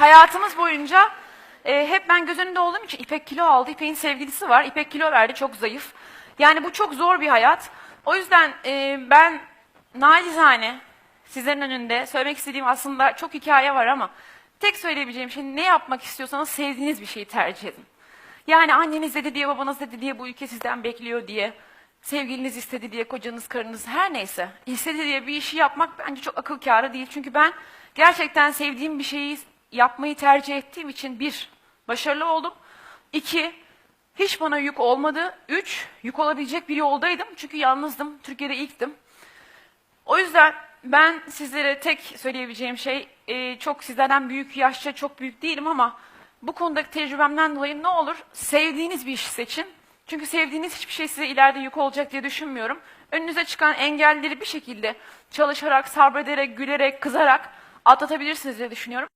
hayatımız boyunca e, hep ben göz önünde olduğum için İpek kilo aldı. İpek'in sevgilisi var. İpek kilo verdi çok zayıf. Yani bu çok zor bir hayat. O yüzden e, ben nacizane sizlerin önünde söylemek istediğim aslında çok hikaye var ama tek söyleyebileceğim şey ne yapmak istiyorsanız sevdiğiniz bir şeyi tercih edin. Yani anneniz dedi diye, babanız dedi diye bu ülke sizden bekliyor diye, sevgiliniz istedi diye, kocanız, karınız her neyse istedi diye bir işi yapmak bence çok akıl kârı değil. Çünkü ben gerçekten sevdiğim bir şeyi yapmayı tercih ettiğim için bir, başarılı oldum. İki, hiç bana yük olmadı. Üç, yük olabilecek bir yoldaydım. Çünkü yalnızdım, Türkiye'de ilktim. O yüzden ben sizlere tek söyleyebileceğim şey e, çok sizlerden büyük yaşça çok büyük değilim ama bu konudaki tecrübemden dolayı ne olur sevdiğiniz bir işi seçin. Çünkü sevdiğiniz hiçbir şey size ileride yük olacak diye düşünmüyorum. Önünüze çıkan engelleri bir şekilde çalışarak, sabrederek, gülerek, kızarak atlatabilirsiniz diye düşünüyorum.